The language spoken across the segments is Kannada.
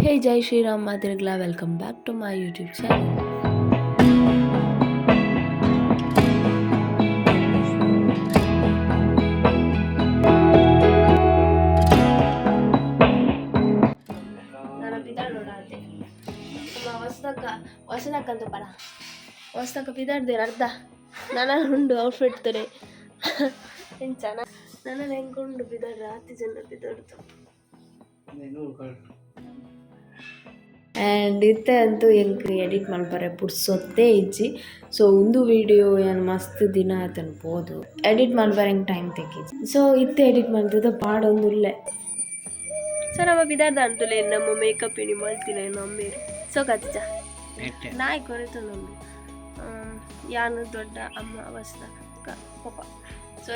Hey Jai Shriram ಮಾತಿರ್ಗ್ಲಾ welcome back to my YouTube channel ಹೊಸದಕ್ಕಂತ ಪಡ. ಹೊಸದಕ್ಕ ಬಿದ್ದಾಡ್ದೇನು ಅರ್ಧ. ನನ್ನ ಉಂಡು ಔಟ್ಫಿಟ್ ತಾರೆ. ಚೆನ್ನಾಗಿ ನನ್ನ ಹೆಂಗುಂಡು ಬಿದಾಡ್ರೆ ಹತ್ತು ಜನ ಬಿದ್ದಾಡ್ತು ಆ್ಯಂಡ್ ಇತ್ತೆ ಅಂತೂ ಹೆಂಗೆ ಎಡಿಟ್ ಮಾಡ್ಬಾರೆ? ಪುಡ್ಸೋತ್ತೇ ಇಜ್ಜಿ. ಸೊ ಒಂದು ವಿಡಿಯೋ ಏನು ಮಸ್ತ್ ದಿನ ಆಯ್ತು ಪೋದು ಎಡಿಟ್ ಮಾಡ್ಬಾರ ಹೆಂಗೆ ಟೈಮ್ ತೆಗಿಜ್ಜಿ. ಸೊ ಇತ್ತೆ ಎಡಿಟ್ ಮಾಡ್ತಿದ್ದ ಪಾಡೊಂದುಲ್ಲೆ ಸೊ ನಮ್ಮ ಬಿದಾರ್ದ ಅಂತಲೇ ನಮ್ಮ ಮೇಕಪ್ ಏನಿ ಮಾಡ್ತಿಲ್ಲ ನಮ್ಮ ಸೊ ಕಚ್ಚ ನಾಯಿ ಕೊರೆತು ನಮ್ಮ ಯಾನು ದೊಡ್ಡ ಅಮ್ಮ ವಸ್ತ ಪಾಪ. ಸೊ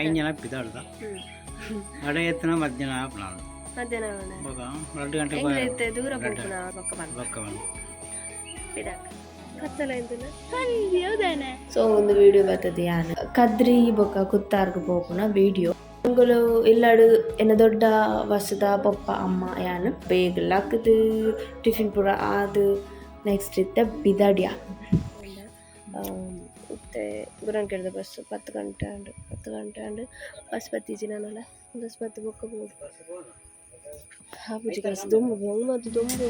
ಐದು ಜನ ಬಿದಾಡ್ದ ಮಧ್ಯಾಹ್ನ ಸೊ ಒಂದು ವಿಡಿಯೋ ಬರ್ತದೆ ಯಾನ ಕದ್ರಿ ಬೊಕ್ಕ ಕುತ್ತಾರ್ಗ ಬೋಪುನ ವಿಡಿಯೋ உங்களு இல்லாடு என்ன தொட்டா வசதா பப்பா அம்மா யானு பேக் லக்குது ಟಿಫಿನ್ ಪೂರ ஆது ನೆಕ್ಸ್ಟ್ இத்த பிதாடியா ಮತ್ತೆ ಗುರಂಗ್ ಹಿಡ್ದೆ ಬಸ್ ಪತ್ತು ಗಂಟೆ ಅಂಡು ಪತ್ತು ಗಂಟೆ ಅಂಡು ಬಸ್ ಬತ್ತೀಜಿ ನಾನಲ್ಲ ಬಸ್ ಬತ್ತು ಬೊಕ್ಕ ಬೋದು ಕೆಲಸ ದುಂಬು ಬೊಂಗು ಮತ್ತು ದುಂಬು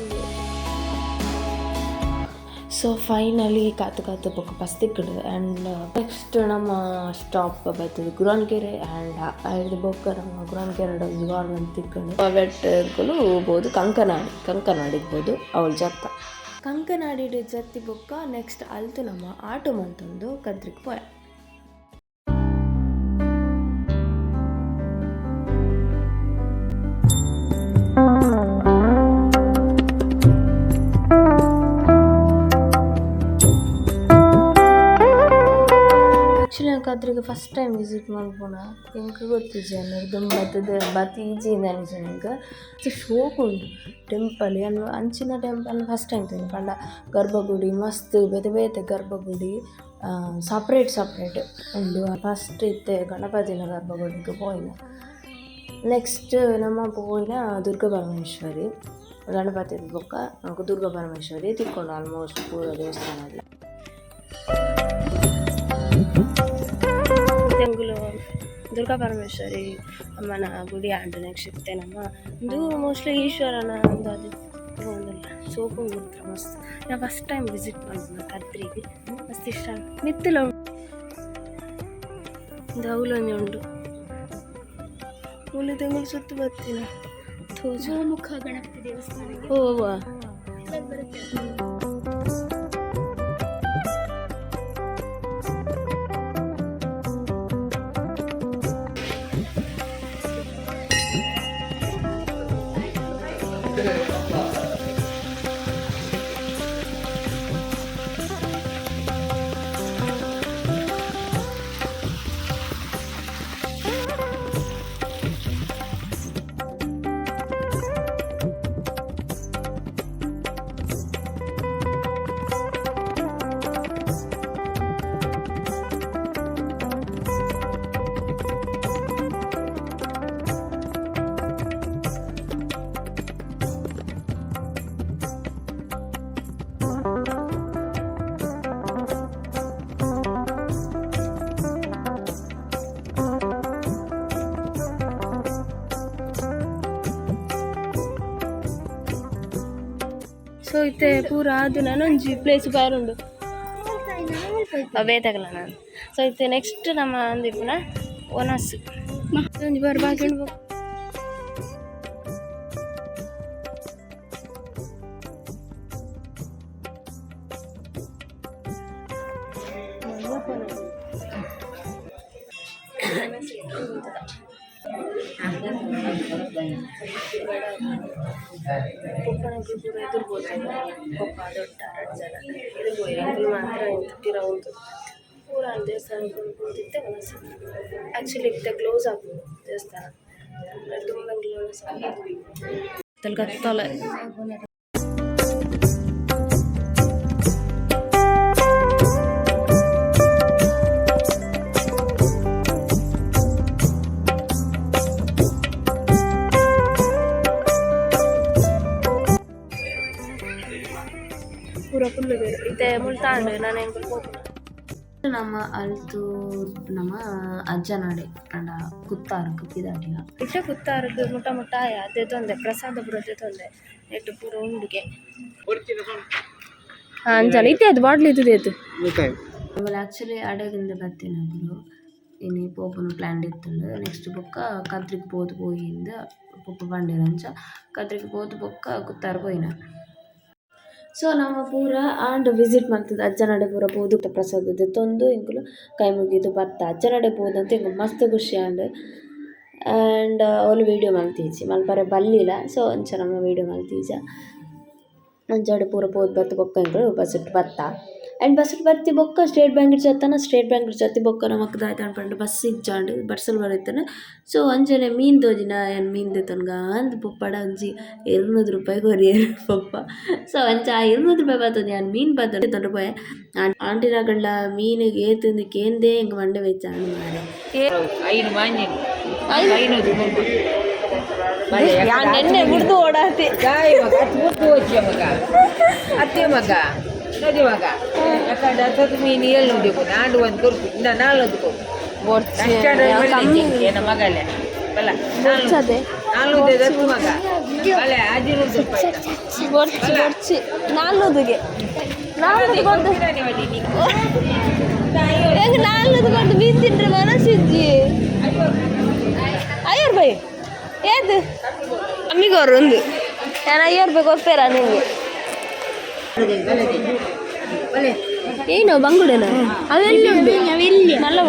ಸೊ ಫೈನಲಿ ಕಾತು ಕಾತು ಬೊಕ್ಕ ಬಸ್ ತಿಕ್ಕಡು ಆ್ಯಂಡ್ ನೆಕ್ಸ್ಟ್ ನಮ್ಮ ಸ್ಟಾಪ್ ಬರ್ತದೆ ಗುರಾನ್ಕೆರೆ ಆ್ಯಂಡ್ ಐದು ಬೊಕ್ಕ ನಮ್ಮ ಗುರಾನ್ಕೆರೆ ಗೌರ್ಮೆಂಟ್ ತಿಕ್ಕಂಡು ಬೆಟ್ಟಗಳು ಹೋಗ್ಬೋದು ಕಂಕನಾಡಿ ಕಂಕನಾಡಿ ಇರ್ಬೋದು ಅವಳ ಜತ್ತ ಕಂಕನಾಡಿ ಜತ್ತಿ ಬೊಕ್ಕ ನೆಕ್ಸ್ಟ್ ಅಲ್ತು ನಮ್ಮ ಆಟೋ ಮಂತೊಂದು ಕದ್ರಿಗೆ ಪೋಯ ಕದ್ರಿಗೆ ಫಸ್ಟ್ ಟೈಮ್ ವಿಸಿಟ್ ಮಾಡ್ಬೋಣ? ಹೆಂಗೆ ಗೊತ್ತಿಜಿ ಅನ್ನೋದು ಬತ್ತದ ಬತ್ತಿ ಈಜಿ ಶೋಕುಂಡು ಶೋಕ್ ಉಂಟು ಟೆಂಪಲ್ ಅನ್ನು ಅಂಚಿನ ಟೆಂಪಲ್ ಫಸ್ಟ್ ಟೈಮ್ ತಿಂದು ಪಂಡ ಗರ್ಭಗುಡಿ, ಮಸ್ತ್ ಬೇತೆ ಬೇತೆ ಗರ್ಭಗುಡಿ ಸಪ್ರೇಟ್ ಸಪ್ರೇಟ್ ಉಂಡು ಫಸ್ಟ್ ಇತ್ತೆ ಗಣಪತಿನ ಗರ್ಭಗುಡಿಗೆ ಪೋಯಿನ ನೆಕ್ಸ್ಟ್ ನಮ್ಮ ಪೋಯಿನ ದುರ್ಗ ಪರಮೇಶ್ವರಿ ಗಣಪತಿ ಬೊಕ್ಕ ದುರ್ಗ ಪರಮೇಶ್ವರಿ ತಿಕ್ಕೊಂಡು ಆಲ್ಮೋಸ್ಟ್ ಪೂರ ದೇವಸ್ಥಾನ ತೆಂಗುಲು ದುರ್ಗಾ ಪರಮೇಶ್ವರಿ ಅಮ್ಮನ ಗುಡಿ ಆಂಡು ನೆಕ್ಸ್ಟ್ ಇತ್ತೆ ನಮ್ಮ. ಇದು ಮೋಸ್ಟ್ಲಿ ಈಶ್ವರನ ಒಂದು ಅದು ಒಂದಲ್ಲ ಸೋಪು ಗುರುತ್ರ ಮಸ್ತ್. ನಾ ಫಸ್ಟ್ ಟೈಮ್ ವಿಸಿಟ್ ಮಾಡಿದ್ನ ಕದ್ರಿಗೆ. ಮಸ್ತ್ ಇಷ್ಟ ಮಿತ್ತಲ ಉಂಟು. ಒಂದು ಅವಲೊಂದು ಉಂಟು. ಹುಲಿ ತೆಂಗುಲು ಸುತ್ತು ಬರ್ತೀನಿ. ಮುಖ ಗಣಪತಿ ದೇವಸ್ಥಾನಕ್ಕೆ. ಓವ ಇತ್ತೆ ಪೂರ ಆದು ನಾನು ಒಂಜಿ ಪ್ಲೇಸ್ ಬಾರುಂಡು ಅವೇ ತಗಲ ನಾನು ಸೊ ಇತ್ತೆ ನೆಕ್ಸ್ಟ್ ನಮ್ಮ ಅಂದಿಪ್ಪುನ ಒನಸ್ ಒಂಜಿ ಬಾರಿ ಬಾಕಿ ಕೊಪ್ಪಳಕ್ಕೆ ಪೂರ ಎದುರ್ಬೋದು ಕೊಪ್ಪ ದೊಡ್ಡ ರಡ್ಜಲ ಎದುರ್ಬೋದು ಎಂಕುಲು ಮಾತ್ರ ಇಂತ ಪಿರ ಉಂಟು ಪೂರ ದೇವಸ್ಥಾನ ಕುಂತಿತ್ತೆ ಮನಸ್ಸು ಆ್ಯಕ್ಚುಲಿ ಇತ್ತೆ ಕ್ಲೋಸ್ ಆಗ್ಬೋದು ದೇವಸ್ಥಾನ ತುಂಬ ಕ್ಲೋಸ್ ಆಗಿ ಕತ್ತಲೆ ಪೂರ ಇತ್ತೆ ಮುಳ್ತಾಂಡು ನಾನು ಹೆಂಗ್ ನಮ್ಮ ಅಲ್ತು ನಮ್ಮ ಅಜ್ಜನಾಡೆ ಅಂಡ ಕುತ್ತಾರಕ್ಕೆ ಪಿದಾಡಿಯ ಇಟ್ಟೆ ಕುತ್ತಾರದ್ದು ಮುಟ್ಟ ಮುಟ್ಟ ಆಯ ಅದೇ ತೊಂದೆ ಪ್ರಸಾದ ಬರೋದೇ ತೊಂದೆ ಎಟ್ಟು ಪೂರ ಉಂಡಿಗೆ. ಹಾ ಅಂಜಾನ ಇತ್ತೆ ಅದು? ಬಾಟ್ಲಿ ಇದ್ದದೆ ಅದು? ಆಮೇಲೆ ಆ್ಯಕ್ಚುಲಿ ಅಡಗಿಂದ ಬರ್ತೀನಿ ಅವರು ಇನ್ನು ಪೋಪನ ಪ್ಲ್ಯಾನ್ ಇತ್ತು ನೆಕ್ಸ್ಟ್ ಬೊಕ್ಕ ಕದ್ರಿಗೆ ಪೋದು ಪೋಯಿಂದ ಪೊಪ್ಪ ಬಂಡಿರಂಚ ಕದ್ರಿಗೆ ಪೋದು ಬೊಕ್ಕ ಕುತ್ತಾರ ಪೋಯಿನ ಸೊ ನಮ್ಮ ಪೂರ ಆಂಡ್ ವಿಸಿಟ್ ಮಾಡ್ತದೆ ಅಜ್ಜನಡೆ ಪೂರ ಪೋದು ಪ್ರಸಾದದ ತೊಂದು ಇಂಕುಲು ಕೈ ಮುಗಿದು ಬರ್ತ. ಅಜ್ಜನಡೆ ಪೋದಂತ ಹಿಂಗೆ ಮಸ್ತ್ ಖುಷಿ ಆಂಡ್ ಆ್ಯಂಡ್ ಅವಳು ವೀಡಿಯೋ ಮಲ್ತೀಜಿ ಮಲ್ಪರೆ ಬಲ್ಲಿಲ್ಲ ಸೊ ಒಂಚ ನಮ್ಮ ವೀಡಿಯೋ ಮಲ್ತೀಜ ಅಂಚಾಡು ಪೂರ ಪೋದು ಬತ್ತು ಬೊಕ್ಕ ಇಂಕುಲು ಬಸ್ಸಿಟ್ಟು ಬತ್ತ ಆ್ಯಂಡ್ ಬಸ್ಸು ಬತ್ತಿ ಬೊಕ್ಕ ಸ್ಟೇಟ್ ಬ್ಯಾಂಕ್ ಜತ್ತನ ಸ್ಟೇಟ್ ಬ್ಯಾಂಕ್ ಜತ್ತಿ ಬೊಕ್ಕ ನಮಕ್ ದಾಯ್ತ ಪಂಡ ಬಸ್ ಇಜ್ಜಾಂಡ್ ಬಸ್ಸಲ್ಲಿ ಬರೈತನ. ಸೊ ಅಂಜನೆ ಮೀನ್ ತೋಜಿನ ಏನು ಮೀನ್ ದೇತನ್ಗ ಅಂದ್ ಪಪ್ಪಡ ಅಂಜಿ ಇರುನೂರು ರೂಪಾಯಿ ಕೊರಿಯರ್ ಪಪ್ಪ. ಸೊ ಅಂಚ ಇರುನೂರು ರೂಪಾಯಿ ಬರ್ತದೆ ನಾನು ಮೀನ್ ಬರ್ತದೆ ತೊಂಡು ರೂಪಾಯಿ ಆಂಟಿ ಗಂಡ ಮೀನಿಗೆ ಏತಂದು ಕೇಂದೇ ಹೆಂಗೆ ಮಂಡೆ ವೆಚ್ಚಾಣ ಮಾರೆ ನೆನ್ನೆ ಮುಡ್ದು ಓಡಾತಿ. ಮಗ ಅತ್ತೆ ಮಗ. ಯಾಕಂದ್ರೆ ಹತ್ತತ್ತು ಮೀನು ಎಲ್ಲಿ ನೋಡಿಕು ನಾಡು ಒಂದು ಕೊರ್ಕು ಇಂದ ನಾಲ್ಕು ಕೊರ್ಕು ಏನ ಮಗಲೆ ಬಲ್ಲ ನಾಲ್ಕು ದತ್ತು ಮಗ ಬಲೆ ಆಜಿರು ಬರ್ಚಿ ಬರ್ಚಿ ನಾಲ್ನೂದಿಗೆ ನಾಲ್ನೂದು ಕೊಟ್ಟು ಹೆಂಗೆ ನಾಲ್ನೂದು ಕೊಟ್ಟು ಮೀನು ತಿಂಡ್ರೆ ಮನಸ್ಸಿಜ್ಜಿ ಐವತ್ತು ರೂಪಾಯಿ ಏದು ಅಮ್ಮಿಗೆ ಅವ್ರು ಒಂದು ನಾನು ಐವತ್ತು ರೂಪಾಯಿ ಕೊಡ್ತೇರ ನಿಮಗೆ ಏನು ಬಂಗುಡೆನ? ಅವೆಲ್ಲ ನಲ್ಲ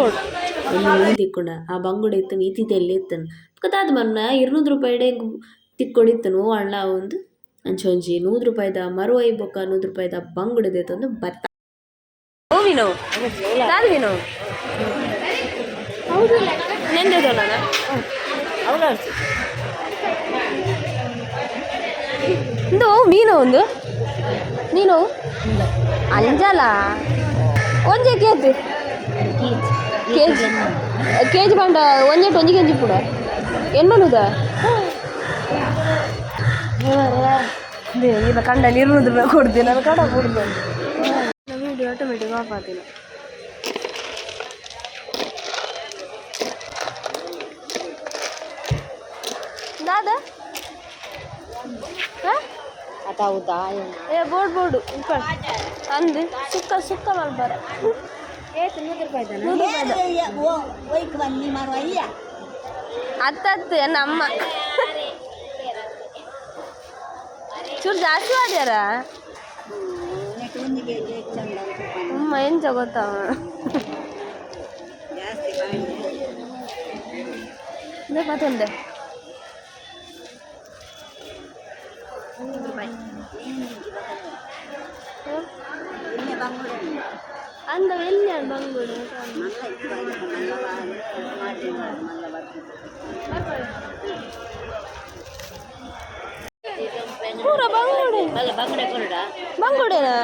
ತಿಕ್ಕೊಂಡ. ಆ ಬಂಗುಡೆ ಇತ್ತನು ಈತಿತೆ ಎಲ್ಲಿ ಇತ್ತನು ಕದಾದ ಮನ್ನ ಇರ್ನೂರು ರೂಪಾಯಿಡೆ ತಿಕ್ಕೊಂಡಿತ್ತನು. ಅಣ್ಣ ಒಂದು ಅಂಚೊಂಜಿ. ನೂರು ರೂಪಾಯಿದ ಮರು ಐ ಬೊಕ್ಕ ನೂರು ರೂಪಾಯಿದ ಬಂಗುಡೆ ತಂದು ನೆಂದದ ನಾನು? ಇದು ಮೀನು ಒಂದು. ನೀನು? ಅಂಜಲ ಒಂಜೆ ಕೇಜಿ ಕೇಜಿ ಕೇಜಿ ಬಂಡ ಒಂಜೆಟ್ಟು ಒಂಜಿ ಕೆಜಿ ಪುಡ ಎನ್ಮನುದ ಈಗ ಕಂಡ ನೀರು ಕೊಡ್ತೀನಿ ನಾನು ಕಡ ಕೊಡ್ತೀನಿ ವಿಡಿಯೋ ಆಟೋಮೆಟಿಕ್ ಆಫ್ ಆಗ್ತೀನಿ ದಾದಾ ಅದಾವುದಾ ಏ ಬೋರ್ಡ್ ಬೋರ್ಡು ಉಪ್ಪಳ್ ಅಂದು ಸುಕ್ಕ ಸುಕ್ಕ ಮಲ್ಬಾರ ಅತ್ತತ್ತು ನಮ್ಮ. ಚೂರು ಜಾಸ್ತಿ ಮಾಡ್ಯಾರ? ಅಮ್ಮ ಏನು ಇದೇ ಮತ್ತೊಂದೆ. ಅಂದ ಎಲ್ಲಿ ಅಲ್ಲ ಬಂಗುಡು ಪೂರ ಬಂಗುಡೆ ಬಂಗುಡೆನಾ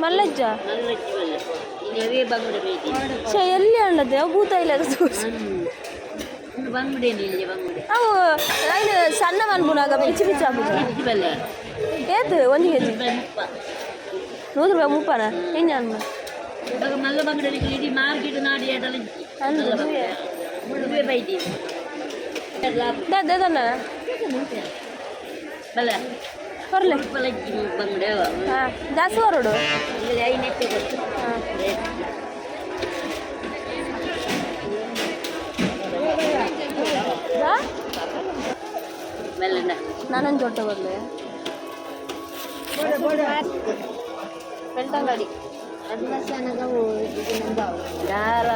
ಮಲ್ಲಜ್ಜ ಛೆ ಎಲ್ಲಿ ಅಣ್ಣದೆ ಭೂತ ಇಲ್ಲ ಅವು ಐನು ಸಣ್ಣ ಮನ್ಬುನಾಗ ಪಿಚ್ಚಿ ಪಿಚ್ಚಿ ಹಾಕುದು ಏತು ಒಂದು ಕೆ ಜಿ ನೂರು ರೂಪಾಯಿ ಮುಪ್ಪನ ಹೆಂಗೆ ಅನ್ನ ಮಲ್ಲ ಬಂಗಡಿ ಇಡೀ ಮಾರ್ಕೆಟ್ ನಾಡಿ ಎಡಲಿ ದನ್ನ ಬಲ್ಲ. ಹೊರಲೆ ಬಂಗಡೆ ಹಾಂ ಜಾಸ್ತಿ ಹೊರಡು. ಗೊತ್ತು ಹಾಂ. ನಾನು ನಾನೊಂದು ಜೊತೆ ಬರಲೆ. ಬೆಳ್ತಂಗಡಿ ಯಾರ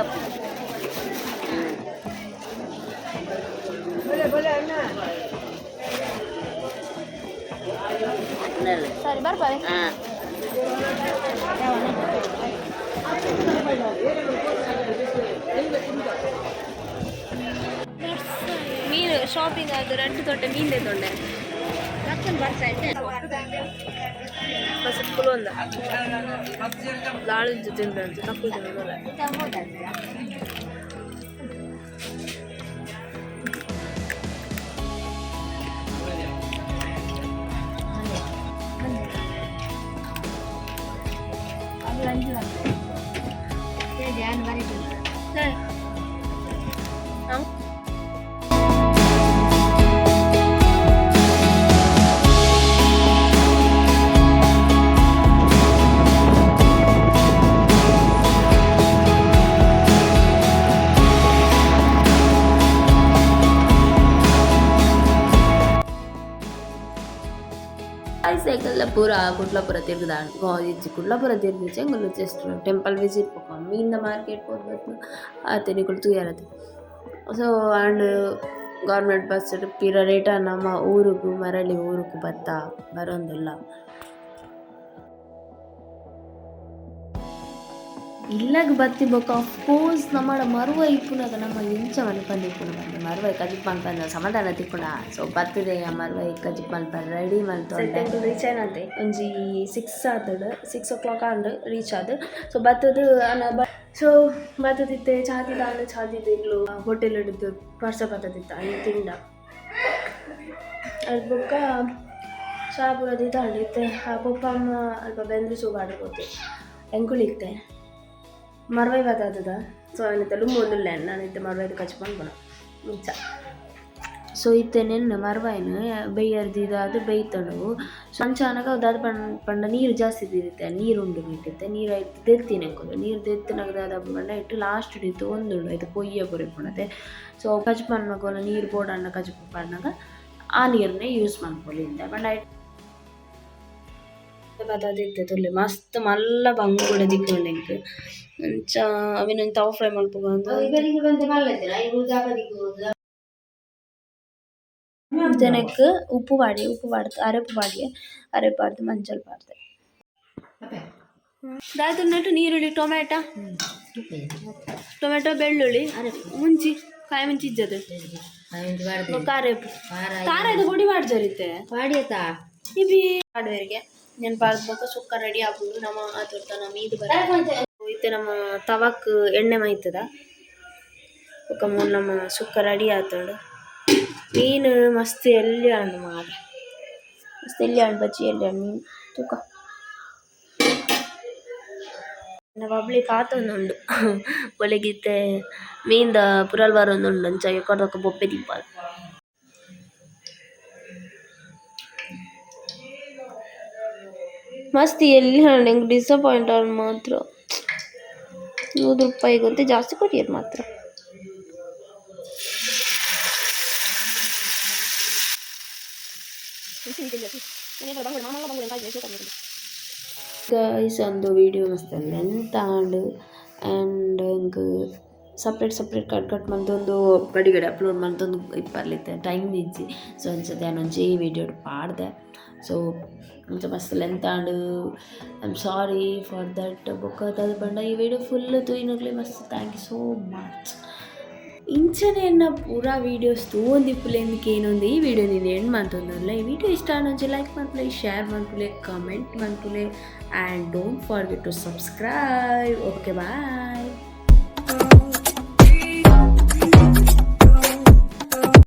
ಸರಿ ಬರ್ಬಾರಿ ಹಾಂ ಮೀನು ಶಾಪಿಂಗ್ ಅದು ರೆಡ್ ತೊಟ್ಟೆ ಮೀನು ತೊಂಡೆ ಪಸಕ್ಲು ಒಂದ ಲಾಳು ಜೊತೆ ಅಂತ ತಪ್ಪು ಜಾನ್ವರಿ పూర కుట్లపుర తిరుగుదాను కాలేజ్ కుట్లపుర తిరిగితే ఇంకొల్లు చేస్తున్నాం టెంపుల్ విజిట్ పోకాం ಮೀನಿನ ಮಾರ್ಕೆಟ್ ಹೋಗ್ಬೇಕು ಆತ ನಿಗಳು ತುಯಾರದು ಸೊ ಆಂಡ್ ಗೌರ್ಮೆಂಟ್ ಬಸ್ ಪಿರ ರಿಟರ್ನ್ ನಮ್ಮ ಊರಿಗೂ ಮರಳಿ ಊರಿಗೂ ಬತ್ತ ಬರೋಂದಿಲ್ಲ ಇಲ್ಲಾಗ ಬತ್ತಿ ಬೊಕ್ಕ ಅಫ್ಕೋರ್ಸ್ ನಮ್ಮಡ ಮರುವ ಇಪ್ಪುನಾಗ ನಮ್ಮ ಎಂಚ ಮಲ್ಪಂದು ಇಪ್ಪುನ ಬಂದೆ. ಮರುವ ಕಜಿಪ್ ಮಲ್ಪಂದ ಸಮಾಧಾನ ತಿಕ್ಕುಣ ಸೊ ಬರ್ತದೆ ಆ ಮರುವ ಕಜಿಪ್ ಮಲ್ಪ ರೆಡಿ ಮಲ್ತೊಂಡೆ ರೀಚ್ ಏನಂತೆ ಒಂಜಿ ಸಿಕ್ಸ್ ಆತದ. Six o'clock and reach ಆದ್ ಸೊ ಬತ್ತದು ಅನ್ನ ಸೊ ಬತ್ತದಿತ್ತೆ ಚಾದಿ ದಾಂಡ್ ಚಾದಿ ಇಲ್ಲು ಹೋಟೆಲ್ ಹಿಡಿದು ಪರ್ಸ ಬತ್ತದಿತ್ತ ಅಲ್ಲಿ ತಿಂಡ ಅದು ಬೊಕ್ಕ ಶಾಪುರದಿ ತಾಂಡಿತ್ತೆ ಆ ಪಪ್ಪ, ಅಮ್ಮ ಅಲ್ಪ ಬೆಂದ್ರೆ ಸುಗಾಡ್ಕೋತೆ. ಎಂಕುಳಿಕ್ತೆ ಮರವೈ ಬತ್ತದ ಸೊ ಅವನಿತ್ತ ಲುಂಬೊಂದುಲ್ಲ ನಾನಿತ್ತೆ ಮರವೈದು ಕಚ್ಕೊಂಡು ಬಣ ಮುಂಚ. ಸೊ ಇತ್ತೆ ನೆನ್ನೆ ಮರವಾಯಿನ ಬೆಯ್ಯರ್ದಿದ ಅದು ಬೇಯ್ತಂಡು ಸೊ ಅಂಚಾನಗ ಅದಾದ ಪಂಡ ಪಂಡ ನೀರು ಜಾಸ್ತಿ ಇರುತ್ತೆ ನೀರು ಉಂಡು ಬಿಟ್ಟಿತ್ತೆ ನೀರು ಆಯ್ತು, ದೆತ್ತಿನ ನೀರ್ ನೀರು ದೆತ್ತಿನಾಗ ಅದ ಪಂಡ ಇಟ್ಟು ಲಾಸ್ಟ್ ಇತ್ತು ಒಂದುಂಡು ಆಯ್ತು ಪೊಯ್ಯ ಪೊರೆ ಪುಣತೆ ಸೊ ಕಚ್ ಪಣ್ಣಗ ನೀರು ಬೋಡಣ್ಣ ಕಚ್ ಪಣ್ಣಗ ಆ ನೀರನ್ನೇ ಯೂಸ್ ಮಾಡ್ಕೊಳ್ಳಿಂದ ಪಂಡ ಬದಿತ್ತೆ ತುಳ್ಳಿ ಮಸ್ತ್ ಮಲ್ಲ ಬಂಗುಡೆ ಕೂಡ ದಿಕ್ಕೊಂಡೆಂಕ್ ಅಂಚ ಅವಿನೊಂದು ತವ ಫ್ರೈ ಮಲ್ಪುಗಂದು ಜನಕ್ಕೆ ಉಪ್ಪು ವಾಡಿ ಉಪ್ಪು ಪಾಡ್ದು ಅರೆಪ್ಪು ಪಾಡಿ ಅರೆಪಾಡ್ದು ಮಂಚಲ್ ಪಾಡ್ದೆ ದಾಯ್ ನೆಟ್ಟು ನೀರುಳ್ಳಿ ಟೊಮೆಟೊ ಟೊಮೆಟೊ ಬೆಳ್ಳುಳ್ಳಿ ಮುಂಚಿ ಕಾಯಿ ಮುಂಚಿ ಇಜ್ಜದು ಖಾರ ಖಾರ ಇದು. ಪುಡಿ ಮಾಡ್ಜರಿತ್ತೆ ಪಾಡಿಯತಾ ಇಬಿ. ಮಾಡುವರಿಗೆ ನೆನಪಾಗ್ಬೇಕು, ಸುಕ್ಕ ರೆಡಿ ಆಗ್ಬೋದು, ನಮ್ಮ ಆತುರ್ತ ನಮ್ಮ ಇದು ಬರ ಇತ್ತೆ ನಮ್ಮ ತವಕ್ ಎಣ್ಣೆ ಮೈತದ. ಒಕ್ಕ ಮೂರು ನಮ್ಮ ಸುಕ್ಕ ರೆಡಿ ಆತೋಡು. ಮೀನು ಮಸ್ತ್ ಎಲ್ಲಿ ಹಣ್ಣು ಮಾಡ ಮಸ್ತ್ ಎಲ್ಲಿ ಹಣ್ಣು ಬಜ್ಜಿ, ಎಲ್ಲಿ ಹಣ್ಣು ಮೀನು. ತೂಕ. ನಾವು ಮೀನ್ ದ ಒಳಗಿತ್ತೆ ಮೀನ್ದ ಪುರಲ್ ಬರೋಂದುಂಡು ಅಂಚ ಕೊಡೋಕೆ ಬೊಪ್ಪೆ ದಿಪ್ಪಾಲ ಮಸ್ತ್, ಎಲ್ಲಿ ಹೆಂಗೆ ಡಿಸಪಾಯಿಂಟ್ ಅವ್ನು ಮಾತ್ರ. ನೂರು ರೂಪಾಯಿ ಗೊತ್ತೇ ಜಾಸ್ತಿ ಕೊಟ್ಟಿಯರು ಮಾತ್ರ. ಗೈಸ್ ಒಂದು ವಿಡಿಯೋ ಮಸ್ತ್ ಲೆಂತ್ ಆಂಡ್ ಆ್ಯಂಡ್ ಹಿಂಗೆ ಸಪ್ರೇಟ್ ಸಪ್ರೇಟ್ ಕಟ್ ಕಟ್ ಮಂತೊಂದು ಗಡಿಗಡೆ ಗಡಿ ಅಪ್ಲೋಡ್ ಮಂತೊಂದು ಇಪ್ಪರ್ಲಿತ್ತೆ ಟೈಮ್ ಇಜ್ಜಿ ಸೊ ಅನ್ಸತ್ತೆ ಜೀ ವಿಡಿಯೋ ಪಾಡ್ದೆ. ಸೊ ಒಂಚ ಮಸ್ತ್ length and I am sorry for that ಬೊಕ್ಕ ಅದು ಬಂಡ ಈ ವಿಡಿಯೋ ಫುಲ್ ತೂಯಿನಗ್ಲಿ ಮಸ್ತ್ ಥ್ಯಾಂಕ್ ಯು ಸೋ ಮಚ್ ಇಂಚನೆ ಎನ್ನ ಪೂರ ವೀಡಿಯೋಸ್ ತೂಂದಿಪ್ಪುಲೆ ಎಂದಕ್ಕೆ ಏನೊಂದು ಈ ವಿಡಿಯೋ ನೀನು ಎಂಡ್ ಮಾಡ್ತೊಂದಲ್ಲ ಈ ವಿಡಿಯೋ ಇಷ್ಟ ಅನ್ನೊಂಚೆ ಲೈಕ್ ಮಾಡ್ಪುಲೆ ಶೇರ್ ಮಾಡ್ಪುಲೆ comment ಮಾಡ್ಪುಲೆ and don't forget to subscribe okay bye